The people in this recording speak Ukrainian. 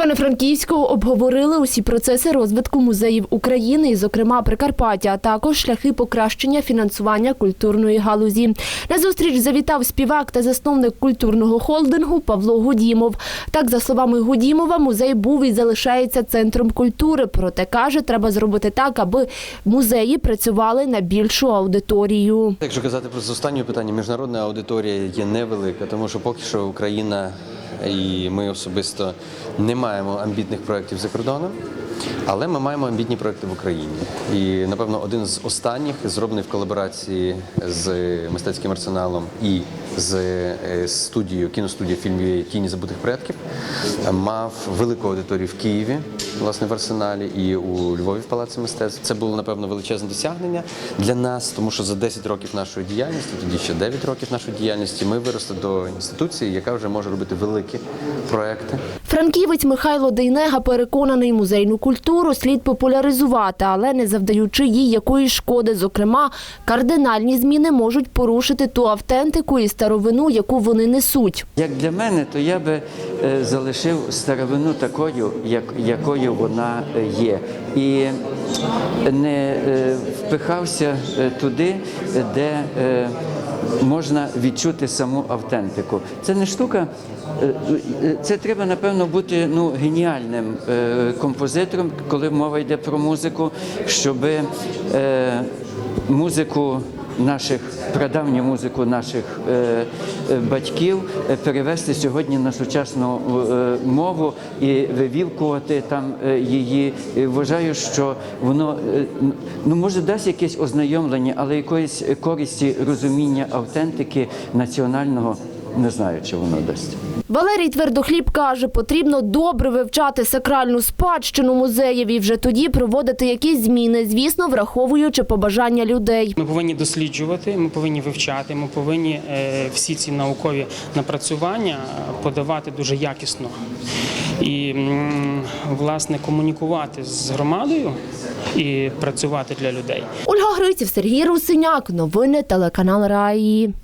Івано-Франківську обговорили усі процеси розвитку музеїв України, і, зокрема Прикарпаття, а також шляхи покращення фінансування культурної галузі. На зустріч завітав співак та засновник культурного холдингу Павло Гудімов. Так, за словами Гудімова, музей був і залишається центром культури. Проте каже, треба зробити так, аби музеї працювали на більшу аудиторію. Якщо казати про з останнього питання, міжнародна аудиторія є невелика, тому що поки що Україна і ми особисто не маємо амбітних проєктів за кордоном, але ми маємо амбітні проєкти в Україні. І напевно один з останніх зроблений в колаборації з мистецьким арсеналом і з е, студією кіностудією фільмів Тіні забутих предків мав велику аудиторію в Києві, власне, в арсеналі, і у Львові в Палаці мистецтв. Це було напевно величезне досягнення для нас, тому що за 10 років нашої діяльності, тоді ще 9 років нашої діяльності, ми виросли до інституції, яка вже може робити великі проекти. Франківець Михайло Дейнега переконаний, музейну культуру слід популяризувати, але не завдаючи їй якоїсь шкоди. Зокрема, кардинальні зміни можуть порушити ту автентику і старовину, яку вони несуть. Як для мене, то я би е, залишив старовину такою, як, якою вона е, є, і не е, впихався туди, де можна відчути саму автентику. Це не штука. е, е, Це треба напевно бути ну геніальним е, композитором, коли мова йде про музику, щоб музику наших прадавню музику наших е, е, батьків е, перевести сьогодні на сучасну е, мову і вивілкувати там е, її. І вважаю, що воно е, ну може дасть якесь ознайомлення, але якоїсь користі розуміння автентики національного не знаю, чи воно дасть. Валерій Твердохліб каже, потрібно добре вивчати сакральну спадщину музеїв і вже тоді проводити якісь зміни, звісно, враховуючи побажання людей. Ми повинні досліджувати, ми повинні вивчати, ми повинні е, всі ці наукові напрацювання подавати дуже якісно і власне комунікувати з громадою і працювати для людей. Ольга Гриців, Сергій Русиняк. Новини телеканал Раї.